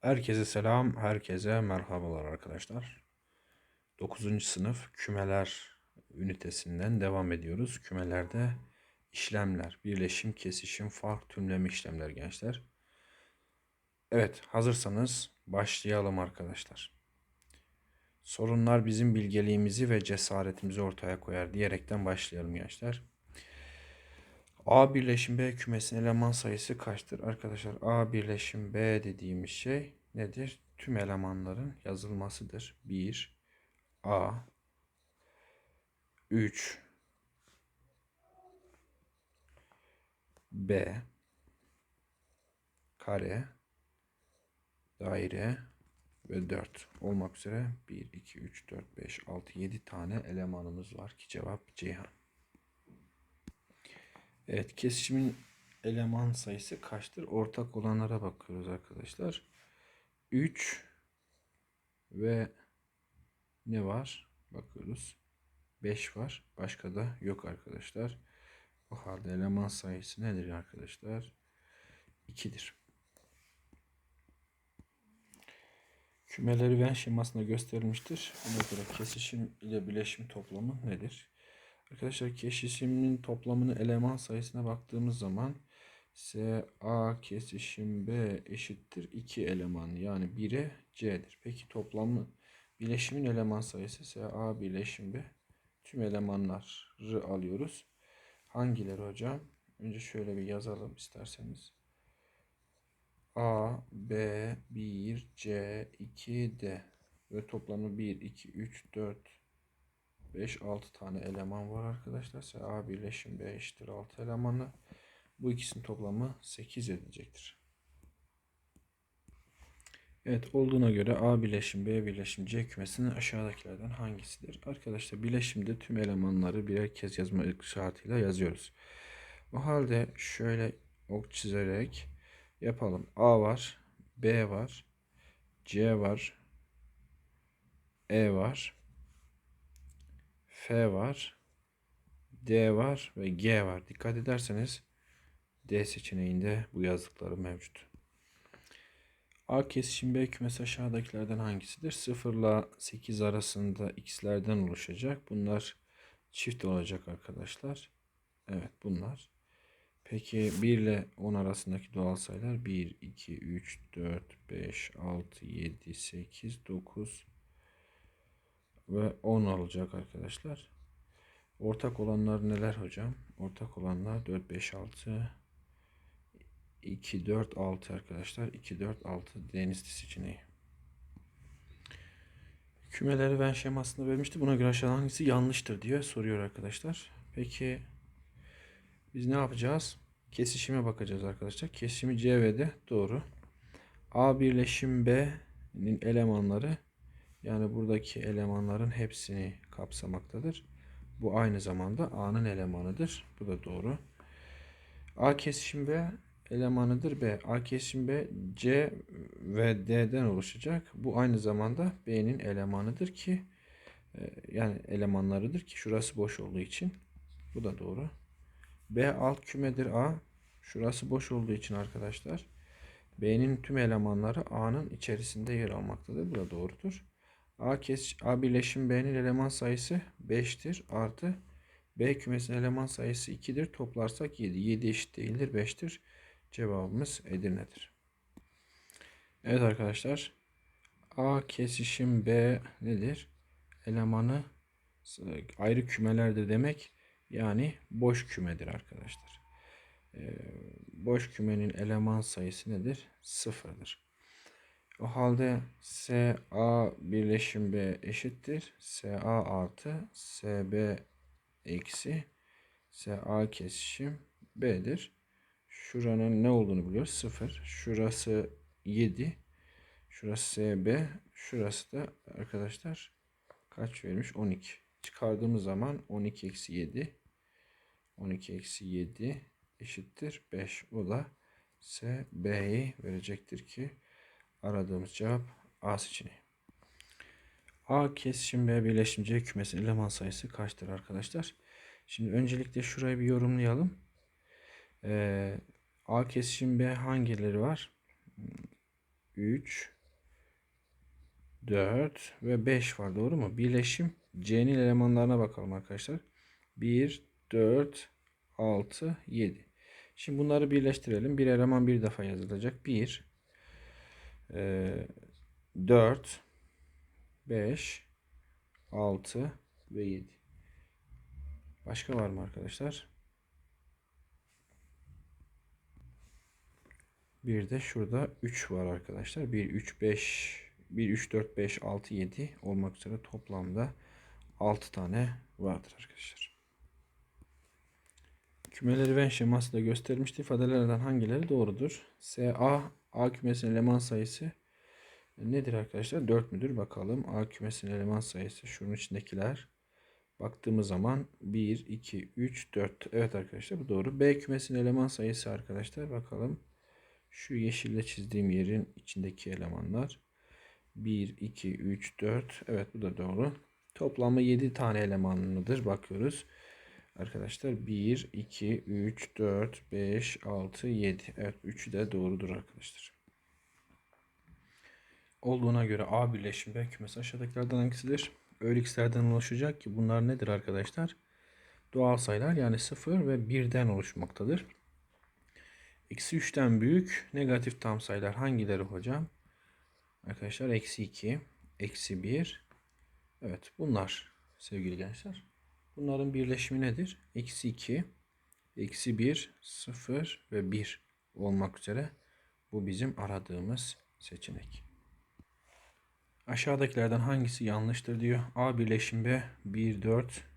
Herkese selam, herkese merhabalar arkadaşlar. 9. sınıf kümeler ünitesinden devam ediyoruz. Kümelerde işlemler, birleşim, kesişim, fark, tümleme işlemler gençler. Evet, hazırsanız başlayalım arkadaşlar. Sorunlar bizim bilgeliğimizi ve cesaretimizi ortaya koyar diyerekten başlayalım gençler. A birleşim B kümesinin eleman sayısı kaçtır? Arkadaşlar A birleşim B dediğimiz şey nedir? Tüm elemanların yazılmasıdır. 1 A 3 B kare daire ve 4 olmak üzere 1 2 3 4 5 6 7 tane elemanımız var ki cevap Ceyhan. Evet kesişimin eleman sayısı kaçtır? Ortak olanlara bakıyoruz arkadaşlar. 3 ve ne var? Bakıyoruz. 5 var. Başka da yok arkadaşlar. O halde eleman sayısı nedir arkadaşlar? 2'dir. Kümeleri Venn şemasında gösterilmiştir. Buna göre kesişim ile bileşim toplamı nedir? Arkadaşlar kesişimin toplamının eleman sayısına baktığımız zaman S A kesişim B eşittir 2 eleman yani 1'e C'dir. Peki toplamı bileşimin eleman sayısı S A bileşim B tüm elemanları alıyoruz. Hangileri hocam? Önce şöyle bir yazalım isterseniz. A, B, 1, C, 2, D ve toplamı 1, 2, 3, 4, 5, 6 tane eleman var arkadaşlar. S A birleşim B eşittir 6 elemanı. Bu ikisinin toplamı 8 edecektir. Evet olduğuna göre A birleşim B birleşim C kümesinin aşağıdakilerden hangisidir? Arkadaşlar bileşimde tüm elemanları birer kez yazma şartıyla yazıyoruz. O halde şöyle ok çizerek yapalım. A var, B var, C var, E var, F var, D var ve G var. Dikkat ederseniz D seçeneğinde bu yazdıkları mevcut. A kesişim B kümesi aşağıdakilerden hangisidir? 0 ile 8 arasında x'lerden oluşacak. Bunlar çift olacak arkadaşlar. Evet bunlar. Peki 1 ile 10 arasındaki doğal sayılar 1, 2, 3, 4, 5, 6, 7, 8, 9 ve 10 olacak arkadaşlar. Ortak olanlar neler hocam? Ortak olanlar 4, 5, 6, 2, 4, 6 arkadaşlar. 2, 4, 6 deniz seçeneği. Kümeleri Venn şemasında vermişti. Buna göre aşağıdan hangisi yanlıştır diye soruyor arkadaşlar. Peki biz ne yapacağız? Kesişime bakacağız arkadaşlar. Kesişimi C ve D doğru. A birleşim B'nin elemanları yani buradaki elemanların hepsini kapsamaktadır. Bu aynı zamanda A'nın elemanıdır. Bu da doğru. A kesişim B elemanıdır B. A kesişim B C ve D'den oluşacak. Bu aynı zamanda B'nin elemanıdır ki yani elemanlarıdır ki şurası boş olduğu için. Bu da doğru. B alt kümedir A. Şurası boş olduğu için arkadaşlar. B'nin tüm elemanları A'nın içerisinde yer almaktadır. Bu da doğrudur. A, kes, A birleşim B'nin eleman sayısı 5'tir. Artı B kümesinin eleman sayısı 2'dir. Toplarsak 7. 7 eşit değildir. 5'tir. Cevabımız Edirne'dir. Evet arkadaşlar. A kesişim B nedir? Elemanı ayrı kümelerdir demek. Yani boş kümedir arkadaşlar. Ee, boş kümenin eleman sayısı nedir? Sıfırdır. O halde SA birleşim B eşittir. SA artı SB eksi SA kesişim B'dir. Şuranın ne olduğunu biliyoruz. 0. Şurası 7. Şurası SB. Şurası da arkadaşlar kaç vermiş? 12. Çıkardığımız zaman 12 eksi 7. 12 eksi 7 eşittir 5. O da SB'yi verecektir ki aradığımız cevap A seçeneği. A kesişim B birleşim C kümesinin eleman sayısı kaçtır arkadaşlar? Şimdi öncelikle şurayı bir yorumlayalım. Ee, A kesişim B hangileri var? 3, 4 ve 5 var doğru mu? Birleşim C'nin elemanlarına bakalım arkadaşlar. 1, 4, 6, 7. Şimdi bunları birleştirelim. Bir eleman bir defa yazılacak. 1, 4, 5, 6 ve 7. Başka var mı arkadaşlar? Bir de şurada 3 var arkadaşlar. 1, 3, 5, 1, 3, 4, 5, 6, 7 olmak üzere toplamda 6 tane vardır arkadaşlar. Kümeleri Venn şemasında göstermişti. İfadelerden hangileri doğrudur? SA A kümesinin eleman sayısı nedir arkadaşlar? 4 müdür? Bakalım. A kümesinin eleman sayısı şunun içindekiler. Baktığımız zaman 1, 2, 3, 4. Evet arkadaşlar bu doğru. B kümesinin eleman sayısı arkadaşlar. Bakalım. Şu yeşille çizdiğim yerin içindeki elemanlar. 1, 2, 3, 4. Evet bu da doğru. Toplamı 7 tane elemanlıdır. Bakıyoruz. Arkadaşlar 1, 2, 3, 4, 5, 6, 7. Evet 3'ü de doğrudur arkadaşlar. Olduğuna göre A birleşim B kümesi aşağıdakilerden hangisidir? Öğriklerden oluşacak ki bunlar nedir arkadaşlar? Doğal sayılar yani 0 ve 1'den oluşmaktadır. Eksi 3'ten büyük negatif tam sayılar hangileri hocam? Arkadaşlar eksi 2, eksi 1. Evet bunlar sevgili gençler. Bunların birleşimi nedir? Eksi 2, eksi 1, 0 ve 1 olmak üzere bu bizim aradığımız seçenek. Aşağıdakilerden hangisi yanlıştır diyor. A birleşim B 1 4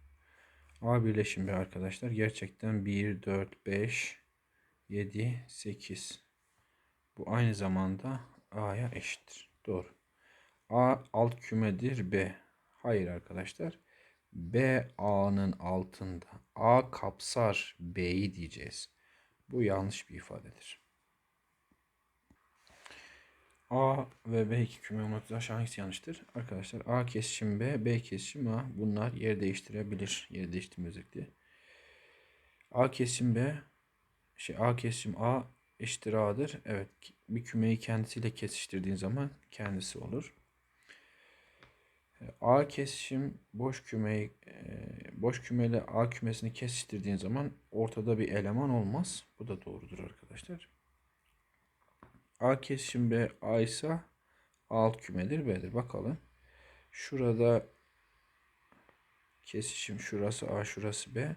A birleşim B arkadaşlar gerçekten 1 4 5 7 8 bu aynı zamanda A'ya eşittir. Doğru. A alt kümedir B. Hayır arkadaşlar. B A'nın altında. A kapsar B'yi diyeceğiz. Bu yanlış bir ifadedir. A ve B iki küme olmak üzere hangisi yanlıştır? Arkadaşlar A kesişim B, B kesişim A. Bunlar yer değiştirebilir. Yer değiştirme özellikle. A kesişim B, şey A kesişim A eşittir A'dır. Evet bir kümeyi kendisiyle kesiştirdiğin zaman kendisi olur. A kesişim boş kümeyi boş kümeyle A kümesini kesiştirdiğin zaman ortada bir eleman olmaz. Bu da doğrudur arkadaşlar. A kesişim B A ise alt kümedir B'dir. Bakalım. Şurada kesişim şurası A şurası B.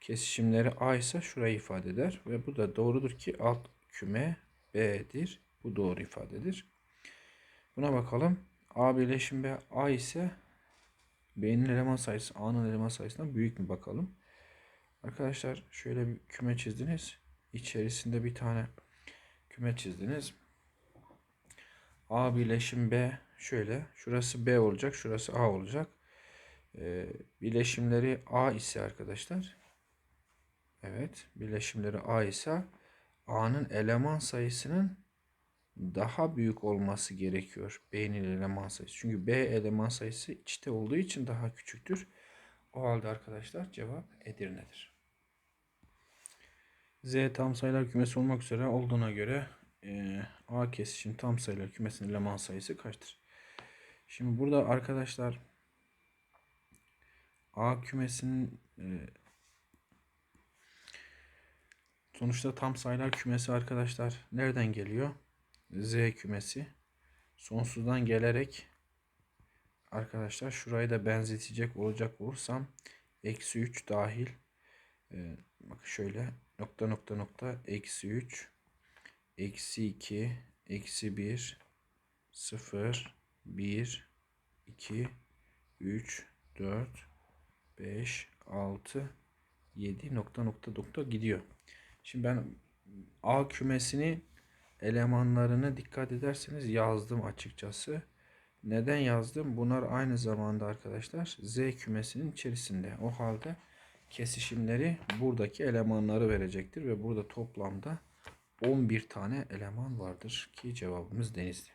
Kesişimleri A ise şurayı ifade eder. Ve bu da doğrudur ki alt küme B'dir. Bu doğru ifadedir. Buna bakalım. A birleşim B A ise B'nin eleman sayısı A'nın eleman sayısından büyük mü bakalım. Arkadaşlar şöyle bir küme çizdiniz. İçerisinde bir tane küme çizdiniz. A birleşim B şöyle. Şurası B olacak. Şurası A olacak. Ee, birleşimleri A ise arkadaşlar. Evet. Birleşimleri A ise A'nın eleman sayısının daha büyük olması gerekiyor. B'nin eleman sayısı. Çünkü B eleman sayısı içte olduğu için daha küçüktür. O halde arkadaşlar cevap Edirne'dir. Z tam sayılar kümesi olmak üzere olduğuna göre e, A kesişim tam sayılar kümesinin eleman sayısı kaçtır? Şimdi burada arkadaşlar A kümesinin e, sonuçta tam sayılar kümesi arkadaşlar nereden geliyor? Z kümesi sonsuzdan gelerek arkadaşlar şurayı da benzetecek olacak olursam eksi 3 dahil e, bak şöyle nokta nokta nokta eksi 3 eksi 2 eksi 1 0 1 2 3 4 5 6 7 nokta nokta nokta gidiyor. Şimdi ben A kümesini elemanlarını dikkat ederseniz yazdım açıkçası. Neden yazdım? Bunlar aynı zamanda arkadaşlar Z kümesinin içerisinde. O halde kesişimleri buradaki elemanları verecektir ve burada toplamda 11 tane eleman vardır ki cevabımız denizli.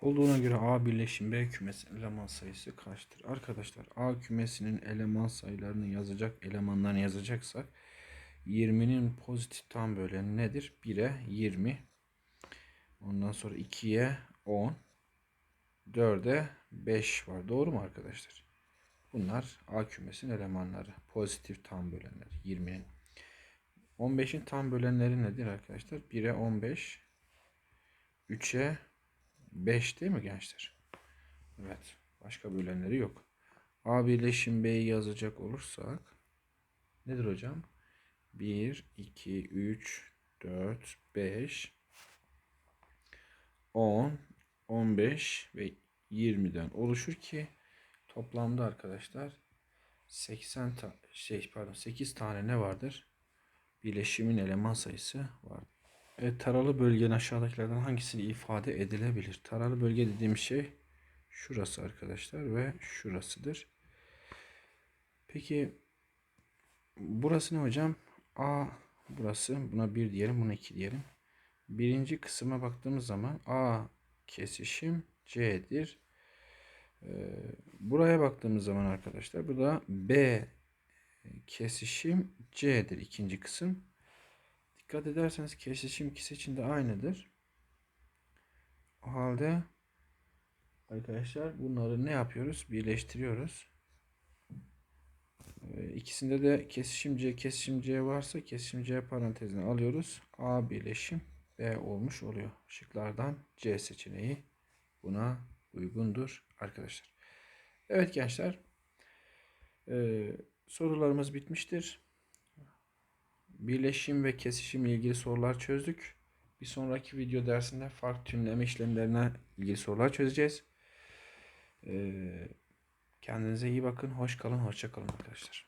Olduğuna göre A birleşim B kümesinin eleman sayısı kaçtır? Arkadaşlar A kümesinin eleman sayılarını yazacak, elemanlarını yazacaksak 20'nin pozitif tam böleni nedir? 1'e 20. Ondan sonra 2'ye 10. 4'e 5 var. Doğru mu arkadaşlar? Bunlar A kümesinin elemanları. Pozitif tam bölenler. 20'nin. 15'in tam bölenleri nedir arkadaşlar? 1'e 15. 3'e 5 değil mi gençler? Evet. Başka bölenleri yok. A birleşim B'yi yazacak olursak nedir hocam? 1, 2, 3, 4, 5, 10, 15 ve 20'den oluşur ki toplamda arkadaşlar 80 ta şey pardon 8 tane ne vardır? Bileşimin eleman sayısı vardır. Evet, taralı bölgenin aşağıdakilerden hangisini ifade edilebilir? Taralı bölge dediğim şey şurası arkadaşlar ve şurasıdır. Peki burası ne hocam? A burası. Buna 1 diyelim, buna 2 diyelim. Birinci kısma baktığımız zaman A kesişim C'dir. Ee, buraya baktığımız zaman arkadaşlar bu da B kesişim C'dir ikinci kısım. Dikkat ederseniz kesişim ikisi için de aynıdır. O halde arkadaşlar bunları ne yapıyoruz? Birleştiriyoruz. Ee, İkisinde de kesişim C, kesişim C varsa kesişim C parantezine alıyoruz. A birleşim B olmuş oluyor. Şıklardan C seçeneği buna uygundur arkadaşlar. Evet gençler. Ee, sorularımız bitmiştir. Birleşim ve kesişim ilgili sorular çözdük. Bir sonraki video dersinde fark tümleme işlemlerine ilgili sorular çözeceğiz. Ee, kendinize iyi bakın. Hoş kalın. Hoşça kalın arkadaşlar.